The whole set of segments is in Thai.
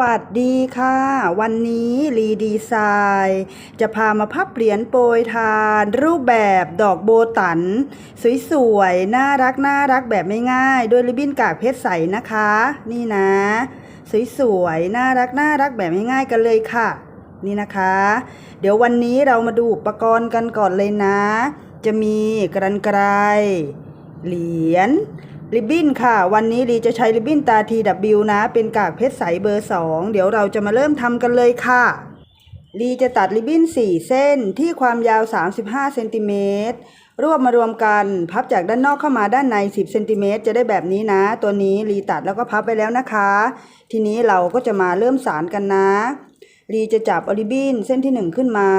วัสดีค่ะ วันนี้รีดีไซน์จะพามาพับเหรียญโปรยทาน รูปแบบดอกโบตัน สวยๆ น่ารักน่ารักแบบไม่ง่ายด้วยริบบิ้นกากเพชรใสนะคะ นี่นะ สวยๆ น่ารักน่ารักแบบไม่ง่ายกันเลยค่ะ นี่นะคะ เดี๋ยววันนี้เรามาดูอุปกรณ์กันก่อนเลยนะ จะมีกรรไกรเหรียญ ริบบิ้นค่ะ วันนี้ลีจะใช้ริบบิ้นตา TW นะ เป็นกากเพชรใสเบอร์ 2 เดี๋ยวเราจะมาเริ่มทำกันเลยค่ะลีจะตัดริบบิ้น 4 เส้นที่ความยาว 35เซนติเมตรรวบมารวมกันพับจากด้านนอกเข้ามาด้านใน 10เซนติเมตรจะได้แบบนี้นะ ตัวนี้ลีตัดแล้วก็พับไปแล้วนะคะ ทีนี้เราก็จะมาเริ่มสารกันนะลีจะจับอริบบิ้นเส้นที่ 1 ขึ้นมา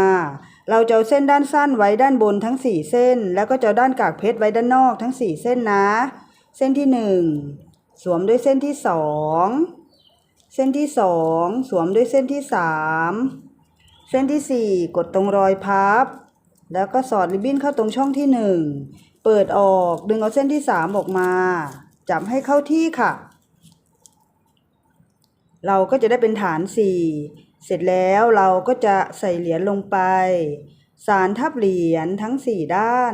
เราจะเอาเส้นด้านสั้นไว้ด้านบนทั้ง 4 เส้น แล้วก็จะด้านกากเพชรไว้ด้านนอกทั้ง 4 เส้นนะ เส้นที่1สวมด้วยเส้นที่2เส้นที่2สวมด้วยเส้นที่3เส้นที่4กดตรงรอยพับ แล้วก็สอดริบบิ้นเข้าตรงช่องที่1เปิดออกดึงเอาเส้นที่3ออกมา จับให้เข้าที่ค่ะ เราก็จะได้เป็นฐาน4เสร็จแล้วเราก็จะใส่เหรียญลงไป สารทับเหรียญทั้ง4ด้าน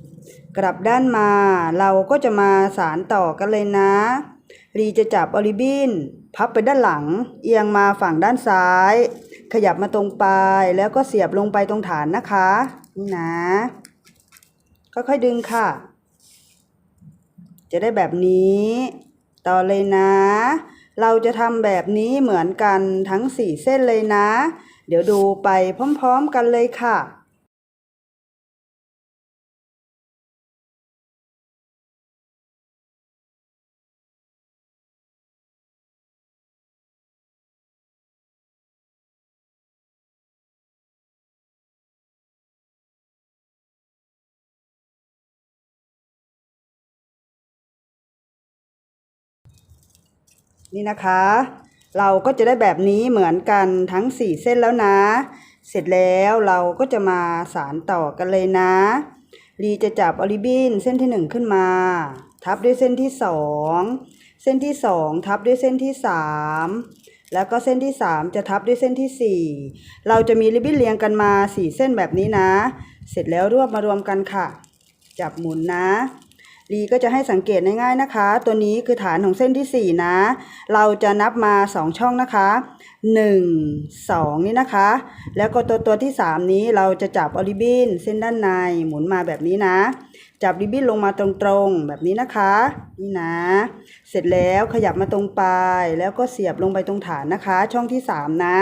กลับด้านมาเราก็จะมาสารต่อกันเลยนะ รีจะจับออริบิน พับไปด้านหลัง เอียงมาฝั่งด้านซ้าย ขยับมาตรงปลายแล้วก็เสียบลงไปตรงฐานนะคะนี่นะค่อยๆดึงค่ะ จะได้แบบนี้ ต่อเลยนะ เราจะทำแบบนี้เหมือนกันทั้ง4เส้นเลยนะ เดี๋ยวดูไปพร้อมๆกันเลยค่ะ นี่นะคะ เราก็จะได้แบบนี้เหมือนกันทั้ง 4 เส้นแล้วนะ เสร็จแล้วเราก็จะมาสารต่อกันเลยนะลีจะจับออริบินเส้นที่ 1 ขึ้นมา ทับด้วยเส้นที่ 2 เส้นที่ 2 ทับด้วยเส้นที่ 3 แล้วก็เส้นที่ 3 จะทับด้วยเส้นที่ 4 เราจะมีริบบิ้นเรียงกันมา 4 เส้นแบบนี้นะ เสร็จแล้วรวบมารวมกันค่ะ จับหมุนนะ ลีก็จะให้สังเกตง่ายๆนะคะ ตัวนี้คือฐานของเส้นที่ 4 นะ เราจะนับมา 2 ช่องนะคะ 1 2 นี่นะคะ แล้วก็ตัวตัวที่ 3 นี้เราจะจับออริบินเส้นด้านในหมุนมาแบบนี้นะ จับริบบิ้นลงมาตรงๆแบบนี้นะคะ นี่นะ เสร็จแล้วขยับมาตรงปลายแล้วก็เสียบลงไปตรงฐานนะคะ ช่องที่ 3 นะ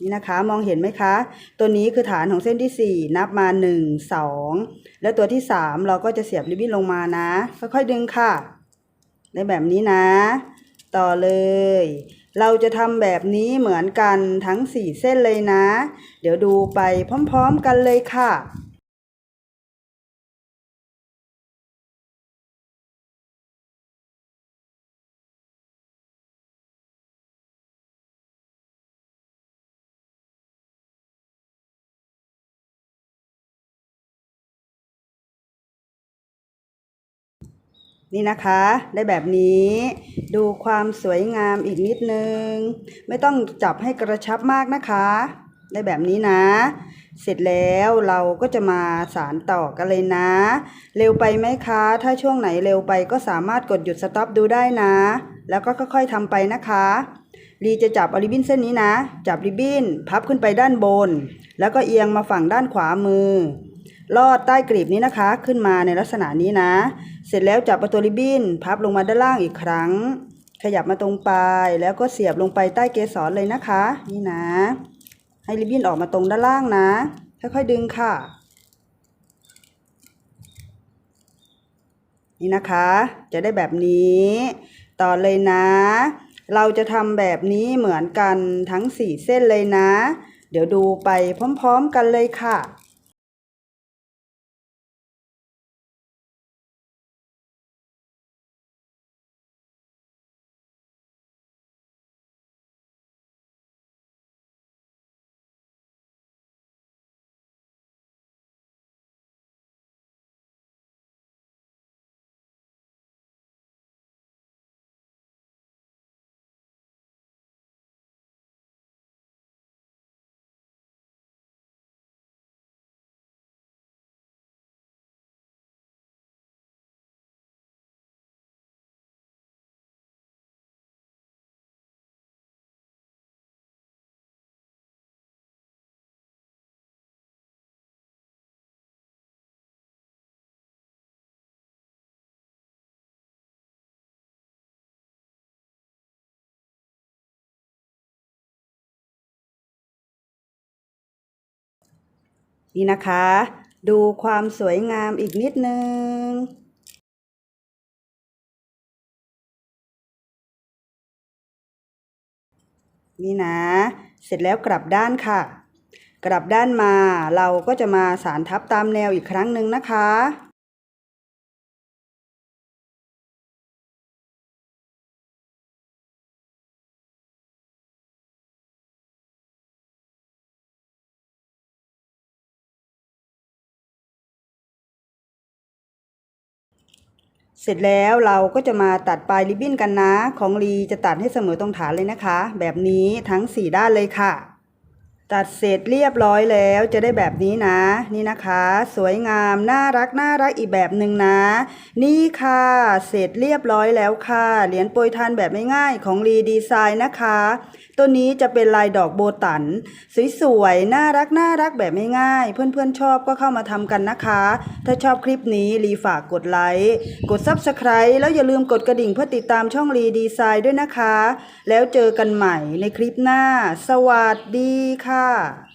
นี่นะคะมองเห็นไหมคะ ตัวนี้คือฐานของเส้นที่ 4 นับมา 1 2 แล้วตัวที่ 3 เราก็จะเสียบริบบิ้นลงมานะ ค่อยๆดึงค่ะในแบบนี้นะ ต่อเลย เราจะทำแบบนี้เหมือนกันทั้ง 4 เส้นเลยนะ เดี๋ยวดูไปพร้อมๆกันเลยค่ะ นี่นะคะได้แบบนี้ดูความสวยงามอีกนิดนึง ไม่ต้องจับให้กระชับมากนะคะ ได้แบบนี้นะ เสร็จแล้วเราก็จะมาสารต่อกันเลยนะ เร็วไปไหมคะ ถ้าช่วงไหนเร็วไปก็สามารถกดหยุดสต็อปดูได้นะ แล้วก็ค่อยๆทำไปนะคะลีจะจับอริบบิ้นเส้นนี้นะ จับริบบิ้นพับขึ้นไปด้านบน แล้วก็เอียงมาฝั่งด้านขวามือ ลอดใต้กลีบนี้นะคะ ขึ้นมาในลักษณะนี้นะ เสร็จแล้วจับประตูริบบิ้นพับลงมาด้านล่างอีกครั้ง ขยับมาตรงปลายแล้วก็เสียบลงไปใต้เกสรเลยนะคะ นี่นะ ให้ริบบิ้นออกมาตรงด้านล่างนะ ค่อยๆดึงค่ะ นี่นะคะ จะได้แบบนี้ ต่อเลยนะ เราจะทำแบบนี้เหมือนกันทั้งสี่เส้นเลยนะ เดี๋ยวดูไปพร้อม ๆ กันเลยค่ะ นี่นะคะ ดูความสวยงามอีกนิดนึงนี่นะ เสร็จแล้วกลับด้านค่ะ กลับด้านมาเราก็จะมาสารทับตามแนวอีกครั้งหนึ่งนะคะ เสร็จแล้วเราก็จะมาตัดปลายริบบิ้นกันนะ ของลีจะตัดให้เสมอตรงฐานเลยนะคะ แบบนี้ทั้ง 4 ด้านเลยค่ะ ตัดเสร็จเรียบร้อยแล้วจะได้แบบนี้นะ นี่นะคะ สวยงามน่ารักน่ารักอีกแบบหนึ่งนะ นี่ค่ะ เสร็จเรียบร้อยแล้วค่ะ เหรียญโปรยทานแบบง่ายๆของลีดีไซน์นะคะ ตัวนี้จะเป็นลายดอกโบตัน สวยๆ น่ารักน่ารักแบบง่ายๆ เพื่อนๆ ชอบก็เข้ามาทำกันนะคะ ถ้าชอบคลิปนี้ลีฝากกดไลค์ กด Subscribe แล้วอย่าลืมกดกระดิ่งเพื่อติดตามช่องลีดีไซน์ด้วยนะคะ แล้วเจอกันใหม่ในคลิปหน้า สวัสดีค่ะ